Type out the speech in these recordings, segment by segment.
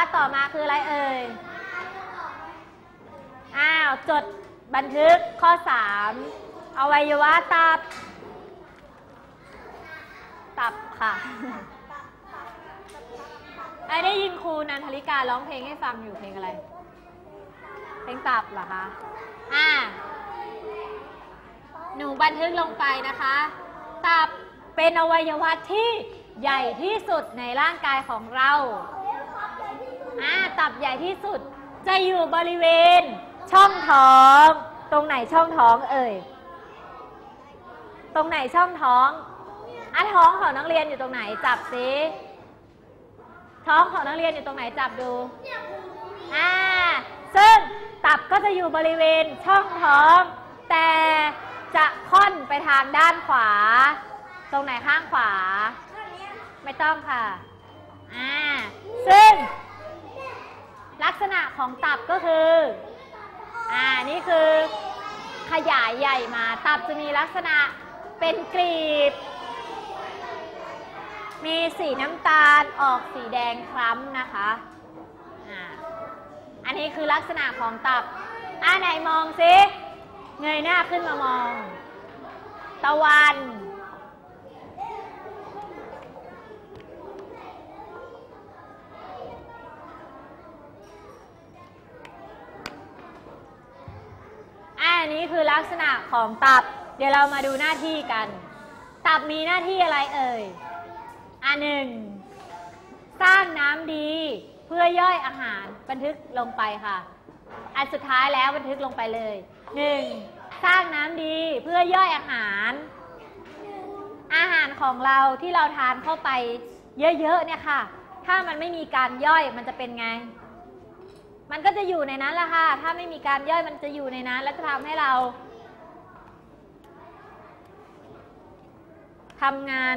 าต่อมาคืออะไรเอ่ย อ้าว จดบันทึกข้อ 3 อวัยวะตับ ตับค่ะไอ้ได้ยินครูนันทริการ้องเพลงให้ฟังอยู่เพลงอะไร เพลงตับเหรอคะ อ่า หนูบันทึกลงไปนะคะ ตับเป็นอวัยวะที่ใหญ่ที่สุดในร่างกายของเรา อ่าตับใหญ่ที่สุดจะอยู่บริเวณ ช่องท้อง ตรงไหนช่องท้องเอ่ย ตรงไหนช่องท้องอะท้องของนักเรียนอยู่ตรงไหนจับสิท้องของนักเรียนอยู่ตรงไหนจับดูอ่าซึ่งตับก็จะอยู่บริเวณช่องท้อง แต่จะค่อนไปทางด้านขวา ตรงไหนข้างขวา ไม่ต้องค่ะอ่าซึ่ง ลักษณะของตับก็คือ อ่า นี่คือขยายใหญ่มา ตับจะมีลักษณะเป็นกรีบ มีสีน้ำตาลออกสีแดงคล้ำนะคะ อ่า อันนี้คือลักษณะของตับ อ่าไหนมองซิ เงยหน้าขึ้นมามอง ตะวัน อันนี้ คือลักษณะของตับ เดี๋ยวเรามาดูหน้าที่กัน ตับมีหน้าที่อะไรเอ่ย อันหนึ่ง สร้างน้ำดีเพื่อย่อยอาหารบันทึกลงไปค่ะ อันสุดท้ายแล้วบันทึกลงไปเลยหนึ่งสร้างน้ำดีเพื่อย่อยอาหาร อาหารของเราที่เราทานเข้าไปเยอะๆเนี่ยค่ะ ถ้ามันไม่มีการย่อยมันจะเป็นไง มันก็จะอยู่ในนั้นแหละค่ะ ถ้าไม่มีการย่อยมันจะอยู่ในนั้น แล้วจะทำให้เราทำงาน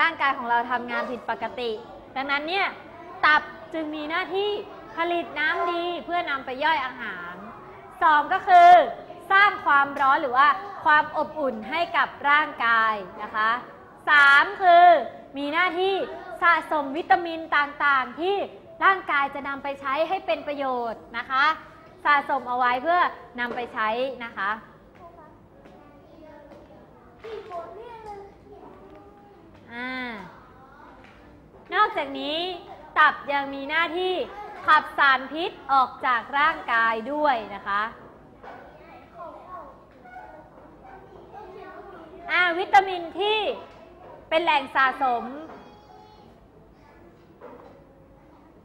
ร่างกายของเราทำงานผิดปกติ ดังนั้นเนี่ยตับจึงมีหน้าที่ผลิตน้ำดีเพื่อนำไปย่อยอาหารสองก็คือ สร้างความร้อนหรือว่าความอบอุ่นให้กับร่างกายนะคะสามคือมีหน้าที่สะสมวิตามินต่างๆที่ ร่างกายจะนำไปใช้ให้เป็นประโยชน์นะคะ สะสมเอาไว้เพื่อนำไปใช้นะคะอนอกจากนี้ตับยังมีหน้าที่ขับสารพิษออกจากร่างกายด้วยนะคะอ่าวิตามินที่เป็นแหล่งสะสม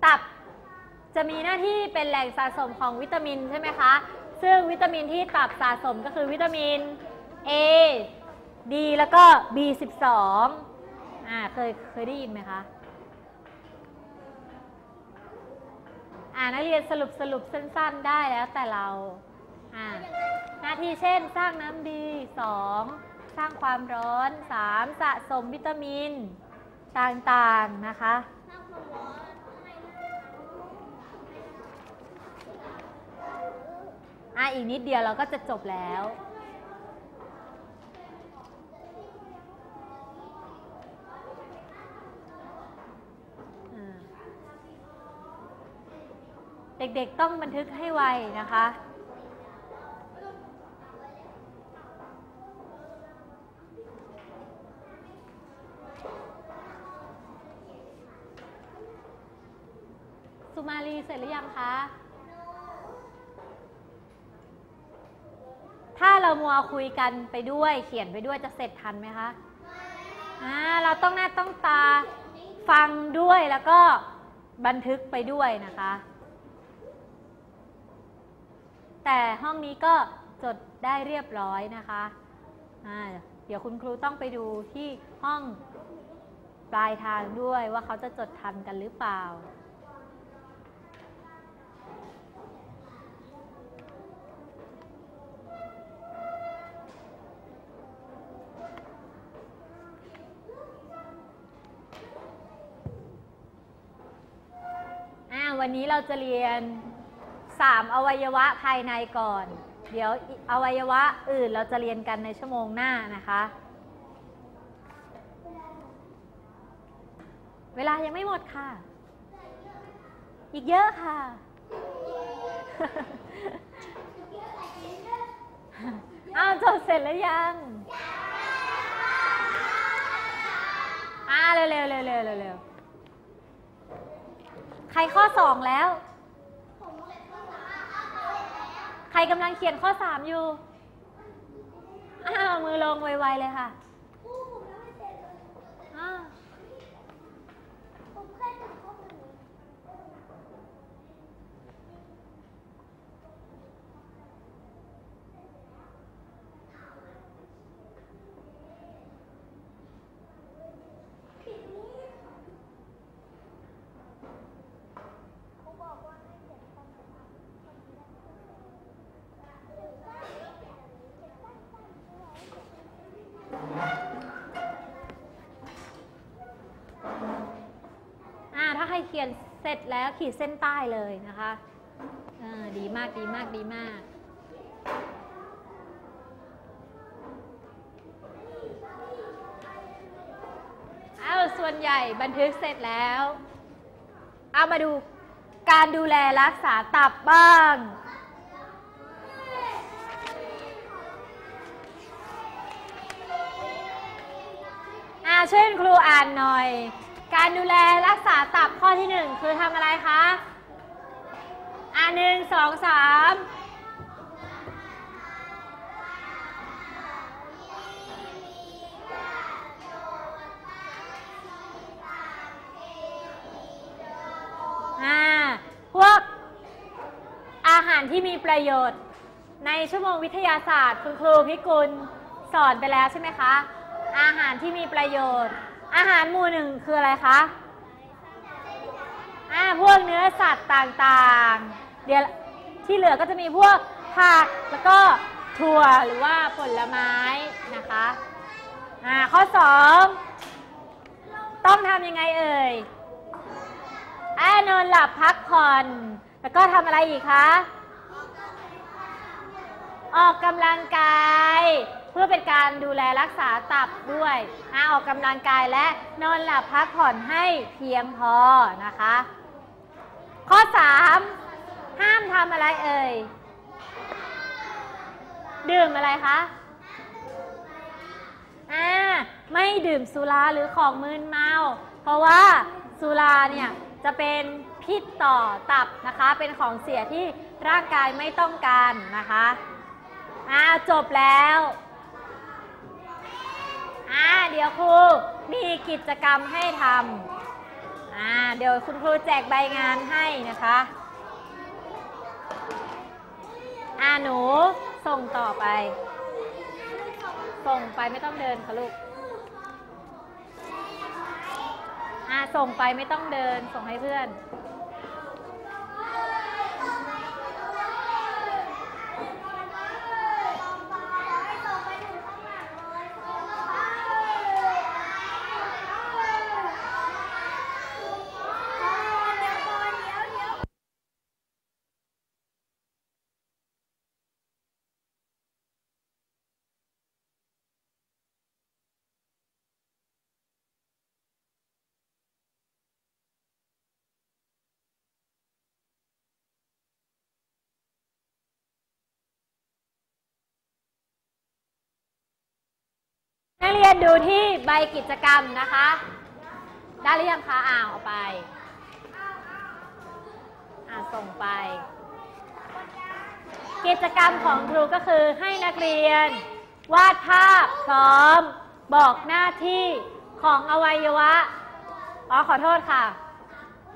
ตับจะมีหน้าที่เป็นแหล่งสะสมของวิตามินใช่ไหมคะ ซึ่งวิตามินที่ตับสะสมก็คือวิตามิน A D แล้วก็ B12 อ่าเคยเคยได้ยินไหมคะอ่านักเรียนสรุปสรุปสั้นๆได้แล้วแต่เราอ่าหน้าที่เช่นสร้างน้ำดี 2 สร้างความร้อน 3 สะสมวิตามินต่างๆนะคะอ่ะอีกนิดเดียวเราก็จะจบแล้วเด็กๆต้องบันทึกให้ไวนะคะ สุมาลีเสร็จหรือยังคะ ถ้าเรามัวคุยกันไปด้วยเขียนไปด้วยจะเสร็จทันไหมคะอ่าเราต้องหน้าต้องตาฟังด้วยแล้วก็บันทึกไปด้วยนะคะ แต่ห้องนี้ก็จดได้เรียบร้อยนะคะอ่าเดี๋ยวคุณครูต้องไปดูที่ห้องปลายทางด้วยว่าเขาจะจดทันกันหรือเปล่า วันนี้เราจะเรียน 3 อวัยวะภายในก่อน เดี๋ยวอวัยวะอื่นเราจะเรียนกันในชั่วโมงหน้านะคะ เวลายังไม่หมดค่ะ อีกเยอะค่ะ อ้าวจดเสร็จแล้วยังอ่าเร็วเร็วเร็วเร็วเร็ว ร็วใครข้อสองแล้ว ใครกำลังเขียนข้อสามอยู่ อ้าว มือลงไวๆเลยค่ะอ้าว อ่าถ้าใครเขียนเสร็จแล้วขีดเส้นใต้เลยนะคะอ่าดีมากดีมากดีมาก เอาส่วนใหญ่บันทึกเสร็จแล้ว เอามาดูการดูแลรักษาตับบ้างอ่าช่วยครูอ่านหน่อย การดูแลรักษาตับข้อที่หนึ่งคือทำอะไรคะ อ่าหนึ่งสองสามอ่าพวกอาหารที่มีประโยชน์ ในชั่วโมงวิทยาศาสตร์ คุณครูพิกุลสอนไปแล้วใช่ไหมคะ อาหารที่มีประโยชน์ อาหารหมู่หนึ่งคืออะไรคะอ่าพวกเนื้อสัตว์ต่างๆ เดี๋ยวที่เหลือก็จะมีพวกผักแล้วก็ถั่วหรือว่าผลไม้นะคะอ่าข้อสองต้องทำยังไงเอ่ยอ่านอนหลับพักผ่อน แล้วก็ทำอะไรอีกคะ ออกกำลังกาย พื่อเป็นการดูแลรักษาตับด้วยอ่าออกกำลังกายและนอนหลับพักผ่อนให้เพียงพอนะคะ ข้อ 3 ห้ามทำอะไรเอ่ย ดื่มอะไรคะอ่าไม่ดื่มสุราหรือของมึนเมา เพราะว่าสุราเนี่ยจะเป็นพิษต่อตับนะคะ เป็นของเสียที่ร่างกายไม่ต้องการนะคะอ่าจบแล้ว อ่าเดี๋ยวครูมีกิจกรรมให้ทำอ่าเดี๋ยวคุณครูแจกใบงานให้นะคะอ่าหนูส่งต่อไป ส่งไปไม่ต้องเดินค่ะลูกอ่าส่งไปไม่ต้องเดินส่งให้เพื่อน เรียนดูที่ใบกิจกรรมนะคะ ได้หรือยังคะอ่าวเอาไปอ่าส่งไป กิจกรรมของครูก็คือให้นักเรียน วาดภาพพร้อม บอกหน้าที่ของอวัยวะอ๋อขอโทษค่ะ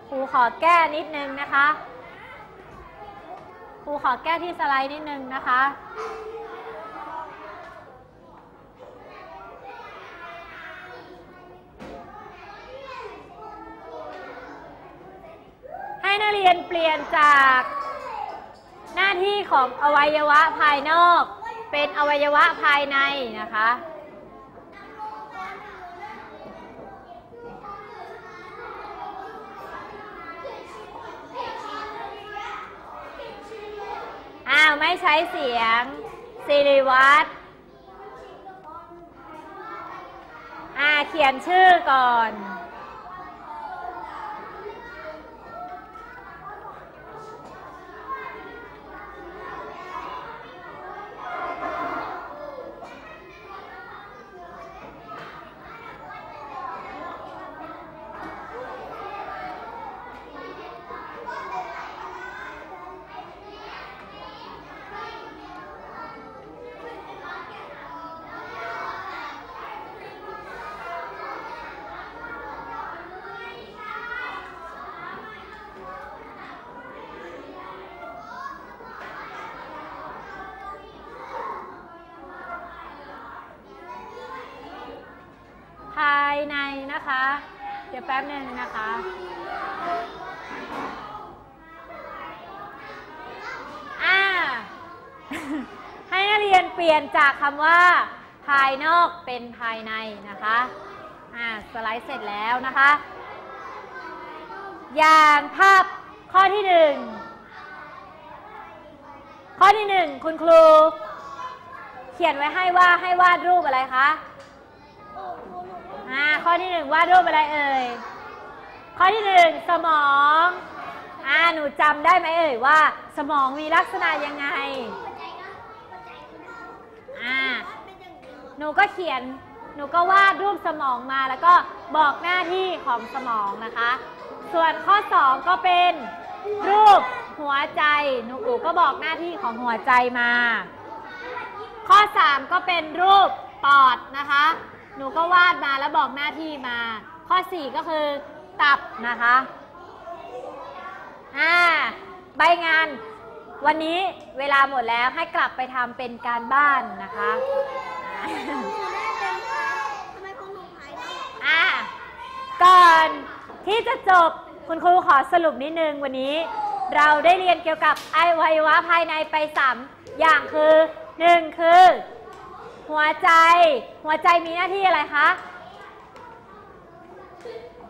ครูขอแก้นิดนึงนะคะครูขอแก้ที่สไลด์นิดนึงนะคะ นักเรียนเปลี่ยนจาก หน้าที่ของอวัยวะภายนอก เป็นอวัยวะภายในนะคะ อ้าว ไม่ใช้เสียงสิริวัตรอ่าเขียนชื่อก่อน ในะคะ เดี๋ยวแป๊บหนึ่งนะคะ อ่า ให้นักเรียนเปลี่ยนจากคำว่า ภายนอกเป็นภายในนะคะ อ่า สไลด์เสร็จแล้วนะคะ อย่างภาพข้อที่หนึ่ง ข้อที่หนึ่งคุณครู เขียนไว้ให้ว่าให้วาดรูปอะไรคะ อ่าข้อที่หนึ่งวาดรูปอะไรเอ่ย ข้อที่หนึ่งสมองอ่าหนูจำได้ไหมเอ่ยว่า สมองมีลักษณะยังไงอ่าหนูก็เขียนหนูก็วาดรูปสมองมาแล้วก็บอกหน้าที่ของสมองนะคะ ส่วนข้อ 2 ก็เป็นรูปหัวใจ หนูอูก็บอกหน้าที่ของหัวใจมา ข้อ 3 ก็เป็นรูปปอดนะคะ หนูก็วาดมาแล้วบอกหน้าที่มา ข้อ 4 ก็คือตับนะคะอ่าใบงานวันนี้เวลาหมดแล้วให้กลับไปทำเป็นการบ้านนะคะอ่าก่อนที่จะจบคุณครูขอสรุปนิดนึงวันนี้ เราได้เรียนเกี่ยวกับไอวัยวะภายในไปสามอย่างคือหนึ่งคือ หัวใจ หัวใจมีหน้าที่อะไรคะ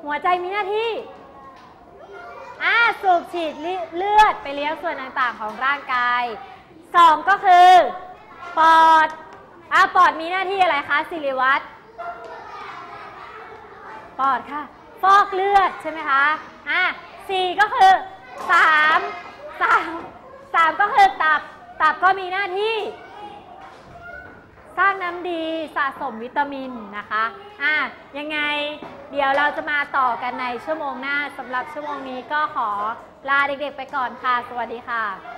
หัวใจมีหน้าที่อ่าสูบฉีดเลือดไปเลี้ยงส่วนต่างๆของร่างกายสองก็คือปอดอ่าปอดมีหน้าที่อะไรคะสิริวัตรปอดค่ะ ฟอกเลือดใช่ไหมคะอ่าสี่ก็คือสามสามสามก็คือตับ ตับก็มีหน้าที่ ร้างน้ำดีสะสมวิตามินนะคะอะยังไงเดี๋ยวเราจะมาต่อกันในชั่วโมงหน้าสำหรับชั่วโมงนี้ก็ขอลาเด็กๆไปก่อนค่ะ สวัสดีค่ะ